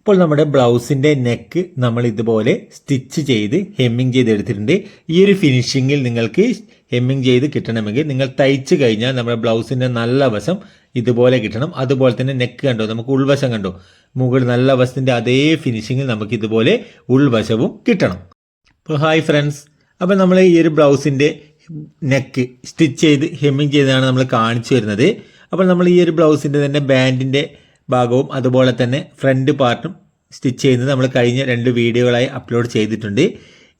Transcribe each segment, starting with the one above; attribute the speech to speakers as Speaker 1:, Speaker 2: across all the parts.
Speaker 1: അപ്പോൾ നമ്മുടെ ബ്ലൗസിൻ്റെ നെക്ക് നമ്മൾ ഇതുപോലെ സ്റ്റിച്ച് ചെയ്ത് ഹെമ്മിങ് ചെയ്ത് എടുത്തിട്ടുണ്ട് ഈ ഒരു ഫിനിഷിങ്ങിൽ നിങ്ങൾക്ക് ഹെമ്മിങ് ചെയ്ത് കിട്ടണമെങ്കിൽ നിങ്ങൾ തയ്ച്ചു കഴിഞ്ഞാൽ നമ്മുടെ ബ്ലൗസിൻ്റെ നല്ല വശം ഇതുപോലെ കിട്ടണം അതുപോലെ തന്നെ നെക്ക് കണ്ടോ നമുക്ക് ഉൾവശം കണ്ടോ മുകൾ നല്ല വശത്തിൻ്റെ അതേ ഫിനിഷിങ്ങിൽ നമുക്ക് ഇതുപോലെ ഉൾവശവും കിട്ടണം അപ്പോൾ ഹായ് ഫ്രണ്ട്സ് അപ്പോൾ നമ്മൾ ഈ ഒരു ബ്ലൗസിൻ്റെ നെക്ക് സ്റ്റിച്ച് ചെയ്ത് ഹെമ്മിങ് ചെയ്താണ് നമ്മൾ കാണിച്ചു വരുന്നത് അപ്പോൾ നമ്മൾ ഈ ഒരു ബ്ലൗസിൻ്റെ തന്നെ ബാൻഡിൻ്റെ ഭാഗവും അതുപോലെ തന്നെ ഫ്രണ്ട് പാർട്ടും സ്റ്റിച്ച് ചെയ്യുന്നത് നമ്മൾ കഴിഞ്ഞ രണ്ട് വീഡിയോകളായി അപ്ലോഡ് ചെയ്തിട്ടുണ്ട്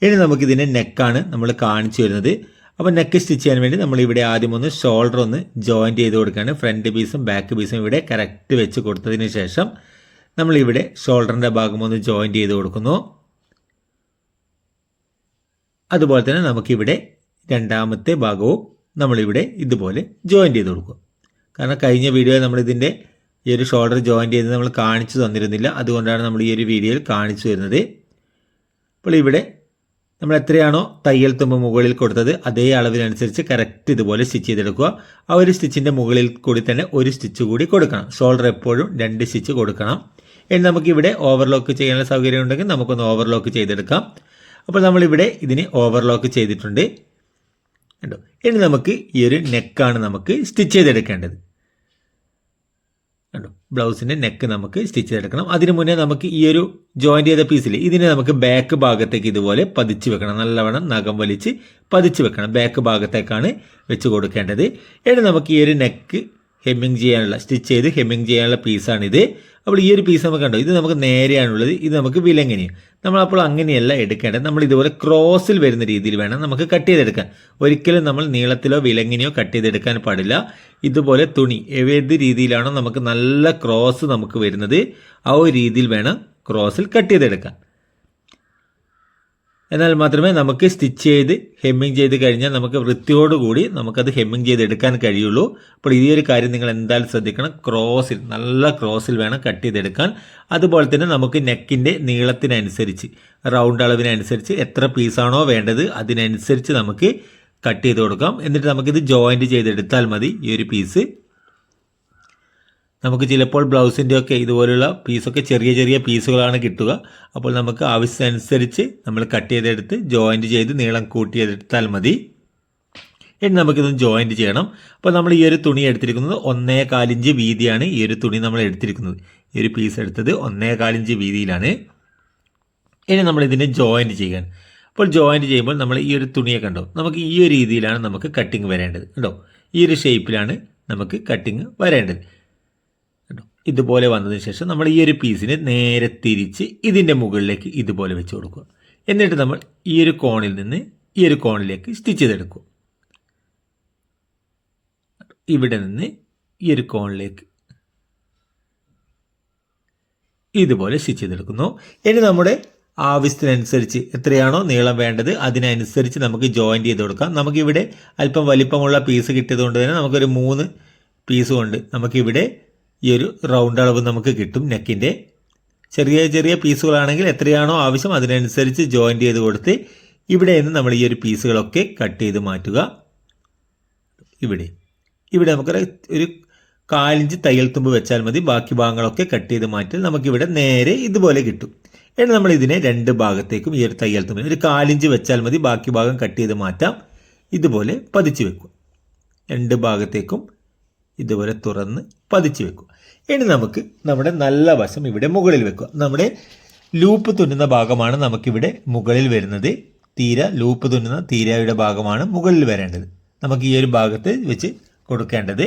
Speaker 1: ഇനി നമുക്കിതിൻ്റെ നെക്കാണ് നമ്മൾ കാണിച്ചു വരുന്നത് അപ്പോൾ നെക്ക് സ്റ്റിച്ച് ചെയ്യാൻ വേണ്ടി നമ്മൾ ഇവിടെ ആദ്യം ഒന്ന് ഷോൾഡർ ഒന്ന് ജോയിൻറ്റ് ചെയ്ത് കൊടുക്കുകയാണ് ഫ്രണ്ട് പീസും ബാക്ക് പീസും ഇവിടെ കറക്റ്റ് വെച്ച് കൊടുത്തതിന് ശേഷം നമ്മളിവിടെ ഷോൾഡറിൻ്റെ ഭാഗം ഒന്ന് ജോയിൻറ്റ് ചെയ്ത് കൊടുക്കുന്നു അതുപോലെ തന്നെ നമുക്കിവിടെ രണ്ടാമത്തെ ഭാഗവും നമ്മളിവിടെ ഇതുപോലെ ജോയിൻറ്റ് ചെയ്ത് കൊടുക്കും കാരണം കഴിഞ്ഞ വീഡിയോയിൽ നമ്മളിതിൻ്റെ ഈ ഒരു ഷോൾഡർ ജോയിൻ്റ് ചെയ്ത് നമ്മൾ കാണിച്ചു തന്നിരുന്നില്ല അതുകൊണ്ടാണ് നമ്മൾ ഈ ഒരു വീഡിയോയിൽ കാണിച്ചു തരുന്നത് അപ്പോൾ ഇവിടെ നമ്മൾ എത്രയാണോ തയ്യൽ തുമ്പ് മുകളിൽ കൊടുത്തത് അതേ അളവിനനുസരിച്ച് കറക്റ്റ് ഇതുപോലെ സ്റ്റിച്ച് ചെയ്തെടുക്കുക ആ ഒരു സ്റ്റിച്ചിൻ്റെ മുകളിൽ കൂടി തന്നെ ഒരു സ്റ്റിച്ച് കൂടി കൊടുക്കണം ഷോൾഡർ എപ്പോഴും രണ്ട് സ്റ്റിച്ച് കൊടുക്കണം ഇനി നമുക്കിവിടെ ഓവർലോക്ക് ചെയ്യാനുള്ള സൗകര്യം ഉണ്ടെങ്കിൽ നമുക്കൊന്ന് ഓവർലോക്ക് ചെയ്തെടുക്കാം അപ്പോൾ നമ്മളിവിടെ ഇതിനെ ഓവർലോക്ക് ചെയ്തിട്ടുണ്ട് കണ്ടോ ഇനി നമുക്ക് ഈ ഒരു നെക്കാണ് നമുക്ക് സ്റ്റിച്ച് ചെയ്തെടുക്കേണ്ടത് കണ്ടു ബ്ലൗസിന്റെ നെക്ക് നമുക്ക് സ്റ്റിച്ച് ചെയ്തെടുക്കണം അതിനു മുന്നേ നമുക്ക് ഈ ഒരു ജോയിന്റ് ചെയ്ത പീസിൽ ഇതിനെ നമുക്ക് ബാക്ക് ഭാഗത്തേക്ക് ഇതുപോലെ പതിച്ച് വെക്കണം നല്ലവണ്ണം നഖം വലിച്ച് പതിച്ച് വെക്കണം ബാക്ക് ഭാഗത്തേക്കാണ് വെച്ച് കൊടുക്കേണ്ടത് ഇനി നമുക്ക് ഈ ഒരു നെക്ക് ഹെമ്മിങ് ചെയ്യാനുള്ള സ്റ്റിച്ച് ചെയ്ത് ഹെമ്മിങ് ചെയ്യാനുള്ള പീസാണിത് അപ്പോൾ ഈ ഒരു പീസ് നമുക്ക് കണ്ടോ ഇത് നമുക്ക് നേരെയാണുള്ളത് ഇത് നമുക്ക് വിലങ്ങനെയും നമ്മളപ്പോൾ അങ്ങനെയല്ല എടുക്കേണ്ടത് നമ്മൾ ഇതുപോലെ ക്രോസിൽ വരുന്ന രീതിയിൽ വേണം നമുക്ക് കട്ട് ചെയ്തെടുക്കാൻ ഒരിക്കലും നമ്മൾ നീളത്തിലോ വിലങ്ങനെയോ കട്ട് ചെയ്തെടുക്കാൻ പാടില്ല ഇതുപോലെ തുണി ഏത് രീതിയിലാണോ നമുക്ക് നല്ല ക്രോസ് നമുക്ക് വരുന്നത് ആ ഒരു രീതിയിൽ വേണം ക്രോസിൽ കട്ട് ചെയ്തെടുക്കാൻ എന്നാൽ മാത്രമേ നമുക്ക് സ്റ്റിച്ച് ചെയ്ത് ഹെമ്മിങ് ചെയ്ത് കഴിഞ്ഞാൽ നമുക്ക് വൃത്തിയോടുകൂടി നമുക്കത് ഹെമ്മിങ് എടുക്കാൻ കഴിയുള്ളൂ അപ്പോൾ ഈ ഒരു കാര്യം നിങ്ങൾ എന്തായാലും ശ്രദ്ധിക്കണം ക്രോസിൽ നല്ല ക്രോസിൽ വേണം കട്ട് ചെയ്തെടുക്കാൻ അതുപോലെ തന്നെ നമുക്ക് നെക്കിൻ്റെ നീളത്തിനനുസരിച്ച് റൗണ്ട് അളവിനനുസരിച്ച് എത്ര പീസാണോ വേണ്ടത് അതിനനുസരിച്ച് നമുക്ക് കട്ട് ചെയ്ത് കൊടുക്കാം എന്നിട്ട് നമുക്കിത് ജോയിൻറ്റ് ചെയ്തെടുത്താൽ മതി ഈ ഒരു പീസ് നമുക്ക് ചിലപ്പോൾ ബ്ലൗസിൻ്റെ ഒക്കെ ഇതുപോലുള്ള പീസൊക്കെ ചെറിയ ചെറിയ പീസുകളാണ് കിട്ടുക അപ്പോൾ നമുക്ക് ആവശ്യത്തിനനുസരിച്ച് നമ്മൾ കട്ട് ചെയ്തെടുത്ത് ജോയിൻറ്റ് ചെയ്ത് നീളം കൂട്ടിയെടുത്താൽ മതി ഇനി നമുക്കിതൊന്ന് ജോയിൻറ്റ് ചെയ്യണം അപ്പോൾ നമ്മൾ ഈ ഒരു തുണി എടുത്തിരിക്കുന്നത് ഒന്നേ കാലിഞ്ച് വീതിയാണ് ഈ ഒരു തുണി നമ്മൾ എടുത്തിരിക്കുന്നത് ഈ ഒരു പീസ് എടുത്തത് ഒന്നേ കാലിഞ്ച് വീതിയിലാണ് ഇനി നമ്മൾ ഇതിനെ ജോയിൻറ്റ് ചെയ്യാൻ അപ്പോൾ ജോയിൻറ്റ് ചെയ്യുമ്പോൾ നമ്മൾ ഈ ഒരു തുണിയെ കണ്ടോ നമുക്ക് ഈ ഒരു രീതിയിലാണ് നമുക്ക് കട്ടിങ് വരേണ്ടത് കണ്ടോ ഈ ഒരു ഷേപ്പിലാണ് നമുക്ക് കട്ടിങ് വരേണ്ടത് ഇതുപോലെ വന്നതിന് ശേഷം നമ്മൾ ഈ ഒരു പീസിനെ നേരെ തിരിച്ച് ഇതിൻ്റെ മുകളിലേക്ക് ഇതുപോലെ വെച്ച് കൊടുക്കുക എന്നിട്ട് നമ്മൾ ഈ ഒരു കോണിൽ നിന്ന് ഈ ഒരു കോണിലേക്ക് സ്റ്റിച്ച് ചെയ്തെടുക്കും ഇവിടെ നിന്ന് ഈ ഒരു കോണിലേക്ക് ഇതുപോലെ സ്റ്റിച്ച് ചെയ്തെടുക്കുന്നു ഇനി നമ്മുടെ ആവശ്യത്തിനനുസരിച്ച് എത്രയാണോ നീളം വേണ്ടത് അതിനനുസരിച്ച് നമുക്ക് ജോയിൻ്റ് ചെയ്ത് കൊടുക്കാം നമുക്കിവിടെ അല്പം വലിപ്പമുള്ള പീസ് കിട്ടിയതുകൊണ്ട് തന്നെ നമുക്കൊരു മൂന്ന് പീസ് കൊണ്ട് നമുക്കിവിടെ ഈ ഒരു റൗണ്ട് അളവ് നമുക്ക് കിട്ടും നെക്കിൻ്റെ ചെറിയ ചെറിയ പീസുകളാണെങ്കിൽ എത്രയാണോ ആവശ്യം അതിനനുസരിച്ച് ജോയിൻ്റ് ചെയ്ത് കൊടുത്ത് ഇവിടെ നിന്ന് നമ്മൾ ഈ ഒരു പീസുകളൊക്കെ കട്ട് ചെയ്ത് മാറ്റുക ഇവിടെ ഇവിടെ നമുക്ക് ഒരു കാലിഞ്ച് തയ്യൽ തുമ്പ് വെച്ചാൽ മതി ബാക്കി ഭാഗങ്ങളൊക്കെ കട്ട് ചെയ്ത് മാറ്റി നമുക്കിവിടെ നേരെ ഇതുപോലെ കിട്ടും എന്നിട്ട് നമ്മൾ ഇതിനെ രണ്ട് ഭാഗത്തേക്കും ഈ ഒരു തയ്യൽ തുമ്പിന് ഒരു കാലിഞ്ച് വെച്ചാൽ മതി ബാക്കി ഭാഗം കട്ട് ചെയ്ത് മാറ്റാം ഇതുപോലെ പതിച്ച് വെക്കുക രണ്ട് ഭാഗത്തേക്കും ഇതുപോലെ തുറന്ന് പതിച്ച് വെക്കുക ഇനി നമുക്ക് നമ്മുടെ നല്ല വശം ഇവിടെ മുകളിൽ വെക്കുക നമ്മുടെ ലൂപ്പ് തുന്നുന്ന ഭാഗമാണ് നമുക്കിവിടെ മുകളിൽ വരുന്നത് തീര ലൂപ്പ് തുന്നുന്ന തീരയുടെ ഭാഗമാണ് മുകളിൽ വരേണ്ടത് നമുക്ക് ഈ ഒരു ഭാഗത്ത് വെച്ച് കൊടുക്കേണ്ടത്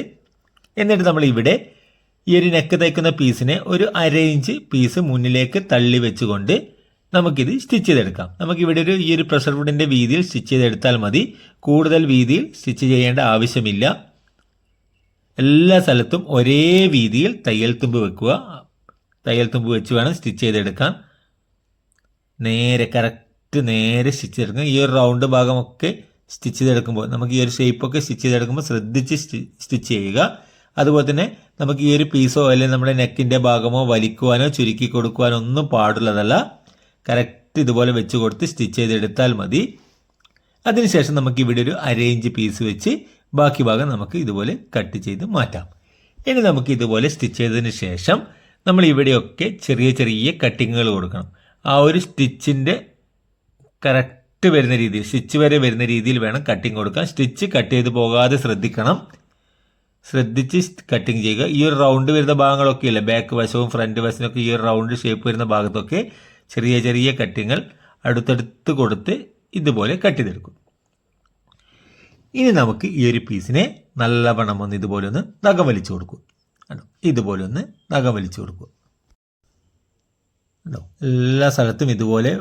Speaker 1: എന്നിട്ട് നമ്മൾ ഇവിടെ ഈ ഒരു നെക്ക് തയ്ക്കുന്ന പീസിനെ ഒരു അര ഇഞ്ച് പീസ് മുന്നിലേക്ക് തള്ളി വെച്ചുകൊണ്ട് നമുക്കിത് സ്റ്റിച്ച് ചെയ്തെടുക്കാം നമുക്കിവിടെ ഒരു ഈ ഒരു പ്രഷർ വുഡിൻ്റെ വീതിയിൽ സ്റ്റിച്ച് ചെയ്തെടുത്താൽ മതി കൂടുതൽ വീതിയിൽ സ്റ്റിച്ച് ചെയ്യേണ്ട ആവശ്യമില്ല എല്ലാ സ്ഥലത്തും ഒരേ രീതിയിൽ തയ്യൽ തുമ്പ് വെക്കുക തയ്യൽ തുമ്പ് വെച്ച് വേണം സ്റ്റിച്ച് ചെയ്തെടുക്കാൻ നേരെ കറക്റ്റ് നേരെ സ്റ്റിച്ച് എടുക്കുക ഈ ഒരു റൗണ്ട് ഭാഗമൊക്കെ സ്റ്റിച്ച് ചെയ്തെടുക്കുമ്പോൾ നമുക്ക് ഈ ഒരു ഷേപ്പൊക്കെ സ്റ്റിച്ച് ചെയ്തെടുക്കുമ്പോൾ ശ്രദ്ധിച്ച് സ്റ്റിച്ച് ചെയ്യുക അതുപോലെ തന്നെ നമുക്ക് ഈ ഒരു പീസോ അല്ലെങ്കിൽ നമ്മുടെ നെക്കിൻ്റെ ഭാഗമോ വലിക്കുവാനോ ചുരുക്കി കൊടുക്കുവാനോ ഒന്നും പാടുള്ളതല്ല കറക്റ്റ് ഇതുപോലെ വെച്ച് കൊടുത്ത് സ്റ്റിച്ച് ചെയ്തെടുത്താൽ മതി അതിനുശേഷം നമുക്ക് ഇവിടെ ഒരു അരേഞ്ച് പീസ് വെച്ച് ബാക്കി ഭാഗം നമുക്ക് ഇതുപോലെ കട്ട് ചെയ്ത് മാറ്റാം ഇനി നമുക്ക് ഇതുപോലെ സ്റ്റിച്ച് ചെയ്തതിന് ശേഷം നമ്മൾ ഇവിടെയൊക്കെ ചെറിയ ചെറിയ കട്ടിങ്ങുകൾ കൊടുക്കണം ആ ഒരു സ്റ്റിച്ചിൻ്റെ കറക്റ്റ് വരുന്ന രീതിയിൽ സ്റ്റിച്ച് വരെ വരുന്ന രീതിയിൽ വേണം കട്ടിങ് കൊടുക്കാൻ സ്റ്റിച്ച് കട്ട് ചെയ്ത് പോകാതെ ശ്രദ്ധിക്കണം ശ്രദ്ധിച്ച് കട്ടിങ് ചെയ്യുക ഈ ഒരു റൗണ്ട് വരുന്ന ഭാഗങ്ങളൊക്കെ ഇല്ല ബാക്ക് വശവും ഫ്രണ്ട് വശവും ഒക്കെ ഈ ഒരു റൗണ്ട് ഷേപ്പ് വരുന്ന ഭാഗത്തൊക്കെ ചെറിയ ചെറിയ കട്ടിങ്ങുകൾ അടുത്തടുത്ത് കൊടുത്ത് ഇതുപോലെ കട്ട് ചെയ്തെടുക്കും ഇനി നമുക്ക് ഈ ഒരു പീസിനെ നല്ലവണ്ണം ഒന്ന് ഇതുപോലെ ഒന്ന് നഖം വലിച്ചു കൊടുക്കുക കേട്ടോ ഇതുപോലെ ഒന്ന് നഖം വലിച്ചു കൊടുക്കുക കേട്ടോ എല്ലാ സ്ഥലത്തും ഇതുപോലെ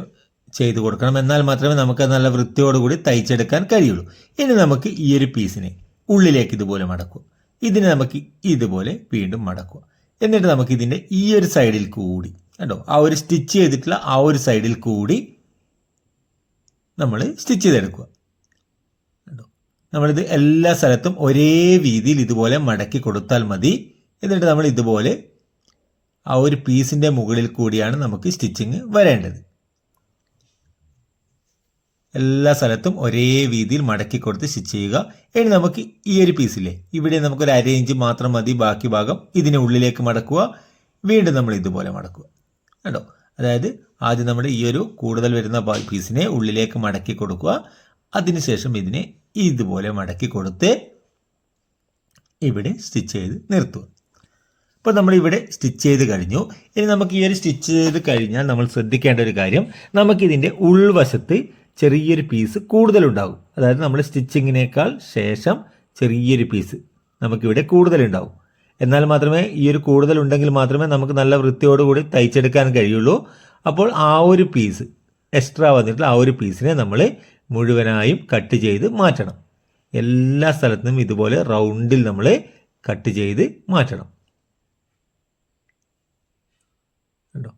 Speaker 1: ചെയ്തു കൊടുക്കണം എന്നാൽ മാത്രമേ നമുക്ക് നല്ല വൃത്തിയോടുകൂടി തയ്ച്ചെടുക്കാൻ കഴിയുള്ളൂ ഇനി നമുക്ക് ഈ ഒരു പീസിനെ ഉള്ളിലേക്ക് ഇതുപോലെ മടക്കുക ഇതിനെ നമുക്ക് ഇതുപോലെ വീണ്ടും മടക്കുക എന്നിട്ട് നമുക്ക് ഇതിൻ്റെ ഈ ഒരു സൈഡിൽ കൂടി കേട്ടോ ആ ഒരു സ്റ്റിച്ച് ചെയ്തിട്ടുള്ള ആ ഒരു സൈഡിൽ കൂടി നമ്മൾ സ്റ്റിച്ച് ചെയ്തെടുക്കുക നമ്മളിത് എല്ലാ സ്ഥലത്തും ഒരേ രീതിയിൽ ഇതുപോലെ മടക്കി കൊടുത്താൽ മതി എന്നിട്ട് നമ്മൾ ഇതുപോലെ ആ ഒരു പീസിൻ്റെ മുകളിൽ കൂടിയാണ് നമുക്ക് സ്റ്റിച്ചിങ് വരേണ്ടത് എല്ലാ സ്ഥലത്തും ഒരേ രീതിയിൽ മടക്കി കൊടുത്ത് സ്റ്റിച്ച് ചെയ്യുക ഇനി നമുക്ക് ഈ ഒരു പീസിലെ ഇവിടെ നമുക്കൊരു അര ഇഞ്ച് മാത്രം മതി ബാക്കി ഭാഗം ഇതിന് ഉള്ളിലേക്ക് മടക്കുക വീണ്ടും നമ്മൾ ഇതുപോലെ മടക്കുക കേട്ടോ അതായത് ആദ്യം നമ്മുടെ ഈ ഒരു കൂടുതൽ വരുന്ന പീസിനെ ഉള്ളിലേക്ക് മടക്കി കൊടുക്കുക അതിനുശേഷം ഇതിനെ ഇതുപോലെ മടക്കി കൊടുത്ത് ഇവിടെ സ്റ്റിച്ച് ചെയ്ത് നിർത്തുക ഇപ്പോൾ നമ്മളിവിടെ സ്റ്റിച്ച് ചെയ്ത് കഴിഞ്ഞു ഇനി നമുക്ക് ഈ ഒരു സ്റ്റിച്ച് ചെയ്ത് കഴിഞ്ഞാൽ നമ്മൾ ശ്രദ്ധിക്കേണ്ട ഒരു കാര്യം നമുക്കിതിൻ്റെ ഉൾവശത്ത് ചെറിയൊരു പീസ് കൂടുതലുണ്ടാകും അതായത് നമ്മൾ സ്റ്റിച്ചിങ്ങിനേക്കാൾ ശേഷം ചെറിയൊരു പീസ് നമുക്കിവിടെ കൂടുതലുണ്ടാകും എന്നാൽ മാത്രമേ ഈ ഒരു കൂടുതലുണ്ടെങ്കിൽ മാത്രമേ നമുക്ക് നല്ല വൃത്തിയോടുകൂടി തയ്ച്ചെടുക്കാൻ കഴിയുള്ളൂ അപ്പോൾ ആ ഒരു പീസ് എക്സ്ട്രാ വന്നിട്ടുള്ള ആ ഒരു പീസിനെ നമ്മൾ മുഴുവനായും കട്ട് ചെയ്ത് മാറ്റണം എല്ലാ സ്ഥലത്തും ഇതുപോലെ റൗണ്ടിൽ നമ്മൾ കട്ട് ചെയ്ത് മാറ്റണം കണ്ടോ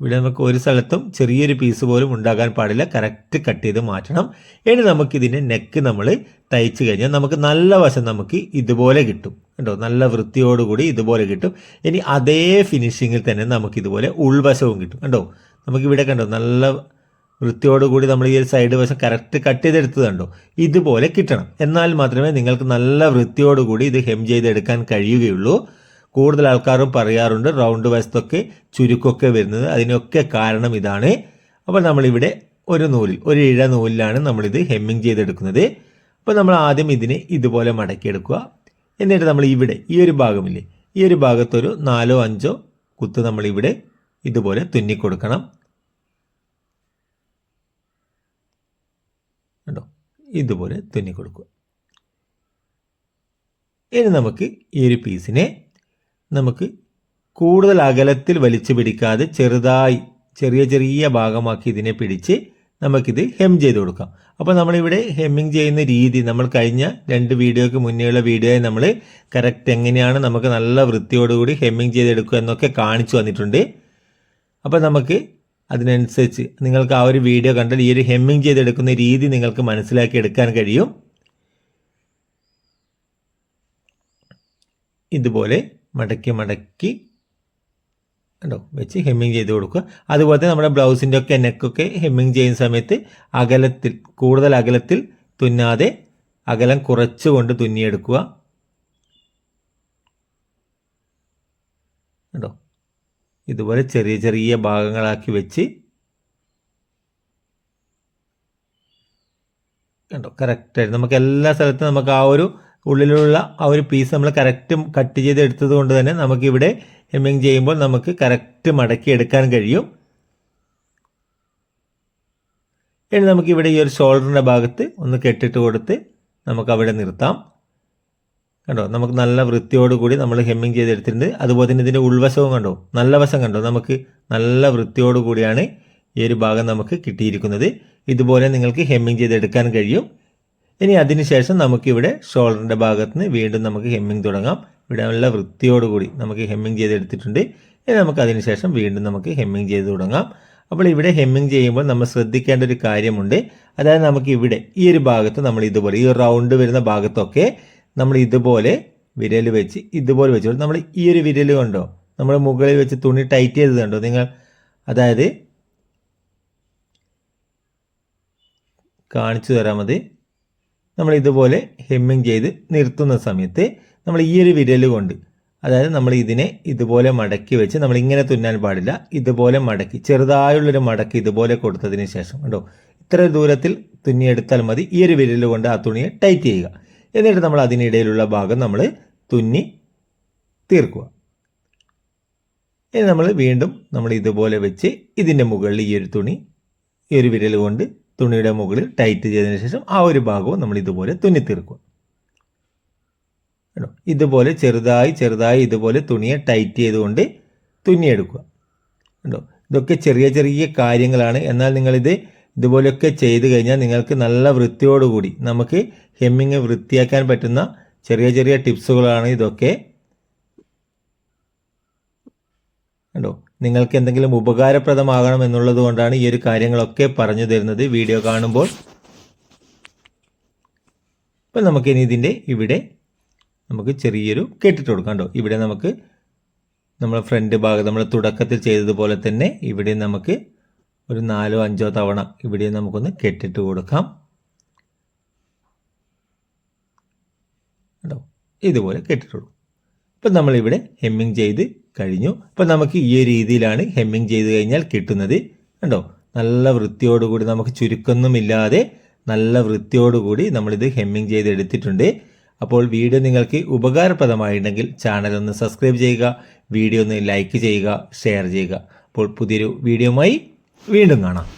Speaker 1: ഇവിടെ നമുക്ക് ഒരു സ്ഥലത്തും ചെറിയൊരു പീസ് പോലും ഉണ്ടാകാൻ പാടില്ല കറക്റ്റ് കട്ട് ചെയ്ത് മാറ്റണം ഇനി നമുക്കിതിൻ്റെ നെക്ക് നമ്മൾ തയ്ച്ച് കഴിഞ്ഞാൽ നമുക്ക് നല്ല വശം നമുക്ക് ഇതുപോലെ കിട്ടും കേട്ടോ നല്ല വൃത്തിയോടുകൂടി ഇതുപോലെ കിട്ടും ഇനി അതേ ഫിനിഷിങ്ങിൽ തന്നെ നമുക്കിതുപോലെ ഉൾവശവും കിട്ടും കേട്ടോ നമുക്കിവിടെ കണ്ടോ നല്ല വൃത്തിയോടുകൂടി നമ്മൾ ഈ ഒരു സൈഡ് വശം കറക്റ്റ് കട്ട് ചെയ്തെടുത്ത് കണ്ടോ ഇതുപോലെ കിട്ടണം എന്നാൽ മാത്രമേ നിങ്ങൾക്ക് നല്ല വൃത്തിയോടുകൂടി ഇത് ഹെം ചെയ്തെടുക്കാൻ കഴിയുകയുള്ളൂ കൂടുതൽ ആൾക്കാരും പറയാറുണ്ട് റൗണ്ട് വശത്തൊക്കെ ചുരുക്കൊക്കെ വരുന്നത് അതിനൊക്കെ കാരണം ഇതാണ് അപ്പോൾ നമ്മളിവിടെ ഒരു നൂലിൽ ഒരു ഇഴ നൂലിലാണ് നമ്മളിത് ഹെമ്മിങ് ചെയ്തെടുക്കുന്നത് അപ്പോൾ നമ്മൾ ആദ്യം ഇതിനെ ഇതുപോലെ മടക്കിയെടുക്കുക എന്നിട്ട് നമ്മൾ ഇവിടെ ഈ ഒരു ഭാഗമില്ലേ ഈ ഒരു ഭാഗത്തൊരു നാലോ അഞ്ചോ കുത്ത് നമ്മളിവിടെ ഇതുപോലെ തുന്നിക്കൊടുക്കണം കണ്ടോ ഇതുപോലെ തുന്നിക്കൊടുക്കുക ഇനി നമുക്ക് ഈ ഒരു പീസിനെ നമുക്ക് കൂടുതൽ അകലത്തിൽ വലിച്ചു പിടിക്കാതെ ചെറുതായി ചെറിയ ചെറിയ ഭാഗമാക്കി ഇതിനെ പിടിച്ച് നമുക്കിത് ഹെം ചെയ്ത് കൊടുക്കാം അപ്പോൾ നമ്മളിവിടെ ഹെമ്മിങ് ചെയ്യുന്ന രീതി നമ്മൾ കഴിഞ്ഞ രണ്ട് വീഡിയോയ്ക്ക് മുന്നേയുള്ള വീഡിയോയിൽ നമ്മൾ കറക്റ്റ് എങ്ങനെയാണ് നമുക്ക് നല്ല വൃത്തിയോടുകൂടി ഹെമ്മിങ് ചെയ്തെടുക്കുക എന്നൊക്കെ കാണിച്ചു വന്നിട്ടുണ്ട് അപ്പോൾ നമുക്ക് അതിനനുസരിച്ച് നിങ്ങൾക്ക് ആ ഒരു വീഡിയോ കണ്ടാൽ ഈ ഒരു ഹെമ്മിങ് ചെയ്തെടുക്കുന്ന രീതി നിങ്ങൾക്ക് മനസ്സിലാക്കി എടുക്കാൻ കഴിയും ഇതുപോലെ മടക്കി മടക്കി കണ്ടോ വെച്ച് ഹെമ്മിങ് ചെയ്ത് കൊടുക്കുക അതുപോലെ തന്നെ നമ്മുടെ ബ്ലൗസിൻ്റെ ഒക്കെ നെക്കൊക്കെ ഹെമ്മിങ് ചെയ്യുന്ന സമയത്ത് അകലത്തിൽ കൂടുതൽ അകലത്തിൽ തുന്നാതെ അകലം കുറച്ചുകൊണ്ട് തുന്നിയെടുക്കുക കണ്ടോ ഇതുപോലെ ചെറിയ ചെറിയ ഭാഗങ്ങളാക്കി വെച്ച് കണ്ടോ കറക്റ്റായിട്ട് നമുക്ക് എല്ലാ സ്ഥലത്തും നമുക്ക് ആ ഒരു ഉള്ളിലുള്ള ആ ഒരു പീസ് നമ്മൾ കറക്റ്റ് കട്ട് ചെയ്ത് എടുത്തത് കൊണ്ട് തന്നെ നമുക്കിവിടെ ഹെമ്മിങ് ചെയ്യുമ്പോൾ നമുക്ക് കറക്റ്റ് മടക്കി എടുക്കാൻ കഴിയും ഇനി നമുക്കിവിടെ ഈ ഒരു ഷോൾഡറിൻ്റെ ഭാഗത്ത് ഒന്ന് കെട്ടിട്ട് കൊടുത്ത് നമുക്ക് അവിടെ നിർത്താം കണ്ടോ നമുക്ക് നല്ല വൃത്തിയോട് കൂടി നമ്മൾ ഹെമ്മിങ് ചെയ്തെടുത്തിട്ടുണ്ട് അതുപോലെ തന്നെ ഇതിൻ്റെ ഉൾവശവും കണ്ടോ നല്ല വശം കണ്ടോ നമുക്ക് നല്ല വൃത്തിയോട് കൂടിയാണ് ഈ ഒരു ഭാഗം നമുക്ക് കിട്ടിയിരിക്കുന്നത് ഇതുപോലെ നിങ്ങൾക്ക് ഹെമ്മിങ് ചെയ്തെടുക്കാൻ കഴിയും ഇനി അതിനുശേഷം നമുക്കിവിടെ ഷോൾഡറിൻ്റെ ഭാഗത്ത് നിന്ന് വീണ്ടും നമുക്ക് ഹെമ്മിങ് തുടങ്ങാം ഇവിടെ നല്ല വൃത്തിയോടുകൂടി നമുക്ക് ഹെമ്മിങ് ചെയ്തെടുത്തിട്ടുണ്ട് ഇനി നമുക്ക് അതിനുശേഷം വീണ്ടും നമുക്ക് ഹെമ്മിങ് ചെയ്ത് തുടങ്ങാം അപ്പോൾ ഇവിടെ ഹെമ്മിങ് ചെയ്യുമ്പോൾ നമ്മൾ ശ്രദ്ധിക്കേണ്ട ഒരു കാര്യമുണ്ട് അതായത് നമുക്ക് ഇവിടെ ഈ ഒരു ഭാഗത്ത് നമ്മൾ ഇതുപോലെ ഈ റൗണ്ട് വരുന്ന ഭാഗത്തൊക്കെ നമ്മൾ ഇതുപോലെ വിരൽ വെച്ച് ഇതുപോലെ വെച്ച് നമ്മൾ ഈ ഒരു വിരൽ കൊണ്ടോ നമ്മൾ മുകളിൽ വെച്ച് തുണി ടൈറ്റ് ചെയ്തത് കണ്ടോ നിങ്ങൾ അതായത് കാണിച്ചു തരാൻ മതി നമ്മൾ ഇതുപോലെ ഹെമ്മിങ് ചെയ്ത് നിർത്തുന്ന സമയത്ത് നമ്മൾ ഈ ഒരു വിരൽ കൊണ്ട് അതായത് നമ്മൾ ഇതിനെ ഇതുപോലെ മടക്കി വെച്ച് നമ്മൾ ഇങ്ങനെ തുന്നാൻ പാടില്ല ഇതുപോലെ മടക്കി ചെറുതായുള്ളൊരു മടക്കി ഇതുപോലെ കൊടുത്തതിന് ശേഷം കണ്ടോ ഇത്ര ദൂരത്തിൽ തുന്നിയെടുത്താൽ മതി ഈ ഒരു വിരൽ കൊണ്ട് ആ തുണിയെ ടൈറ്റ് ചെയ്യുക എന്നിട്ട് നമ്മൾ അതിനിടയിലുള്ള ഭാഗം നമ്മൾ തുന്നി തീർക്കുക ഇനി നമ്മൾ വീണ്ടും നമ്മൾ ഇതുപോലെ വെച്ച് ഇതിൻ്റെ മുകളിൽ ഈ ഒരു തുണി ഈ ഒരു വിരൽ കൊണ്ട് തുണിയുടെ മുകളിൽ ടൈറ്റ് ചെയ്തതിന് ശേഷം ആ ഒരു ഭാഗവും നമ്മൾ ഇതുപോലെ തുന്നി തീർക്കുക കേട്ടോ ഇതുപോലെ ചെറുതായി ചെറുതായി ഇതുപോലെ തുണിയെ ടൈറ്റ് ചെയ്തുകൊണ്ട് തുന്നിയെടുക്കുക കേട്ടോ ഇതൊക്കെ ചെറിയ ചെറിയ കാര്യങ്ങളാണ് എന്നാൽ നിങ്ങളിത് ഇതുപോലെയൊക്കെ ചെയ്തു കഴിഞ്ഞാൽ നിങ്ങൾക്ക് നല്ല വൃത്തിയോടുകൂടി നമുക്ക് ഹെമ്മിങ് വൃത്തിയാക്കാൻ പറ്റുന്ന ചെറിയ ചെറിയ ടിപ്സുകളാണ് ഇതൊക്കെ കണ്ടോ നിങ്ങൾക്ക് എന്തെങ്കിലും ഉപകാരപ്രദമാകണം എന്നുള്ളത് കൊണ്ടാണ് ഈ ഒരു കാര്യങ്ങളൊക്കെ പറഞ്ഞു തരുന്നത് വീഡിയോ കാണുമ്പോൾ ഇപ്പം നമുക്കിനി ഇതിൻ്റെ ഇവിടെ നമുക്ക് ചെറിയൊരു കെട്ടിട്ട് കൊടുക്കാം കണ്ടോ ഇവിടെ നമുക്ക് നമ്മൾ ഫ്രണ്ട് ഭാഗം നമ്മൾ തുടക്കത്തിൽ ചെയ്തതുപോലെ തന്നെ ഇവിടെ നമുക്ക് ഒരു നാലോ അഞ്ചോ തവണ ഇവിടെ നമുക്കൊന്ന് കെട്ടിട്ട് കൊടുക്കാം കേട്ടോ ഇതുപോലെ കെട്ടിട്ടു കൊടുക്കും ഇപ്പം നമ്മളിവിടെ ഹെമ്മിങ് ചെയ്ത് കഴിഞ്ഞു ഇപ്പം നമുക്ക് ഈ രീതിയിലാണ് ഹെമ്മിങ് ചെയ്ത് കഴിഞ്ഞാൽ കിട്ടുന്നത് കണ്ടോ നല്ല വൃത്തിയോടുകൂടി നമുക്ക് ചുരുക്കൊന്നുമില്ലാതെ നല്ല വൃത്തിയോടുകൂടി നമ്മളിത് ഹെമ്മിങ് ചെയ്ത് എടുത്തിട്ടുണ്ട് അപ്പോൾ വീഡിയോ നിങ്ങൾക്ക് ഉപകാരപ്രദമായിട്ടുണ്ടെങ്കിൽ ചാനൽ ഒന്ന് സബ്സ്ക്രൈബ് ചെയ്യുക വീഡിയോ ഒന്ന് ലൈക്ക് ചെയ്യുക ഷെയർ ചെയ്യുക അപ്പോൾ പുതിയൊരു വീഡിയോയുമായി വീണ്ടും കാണാം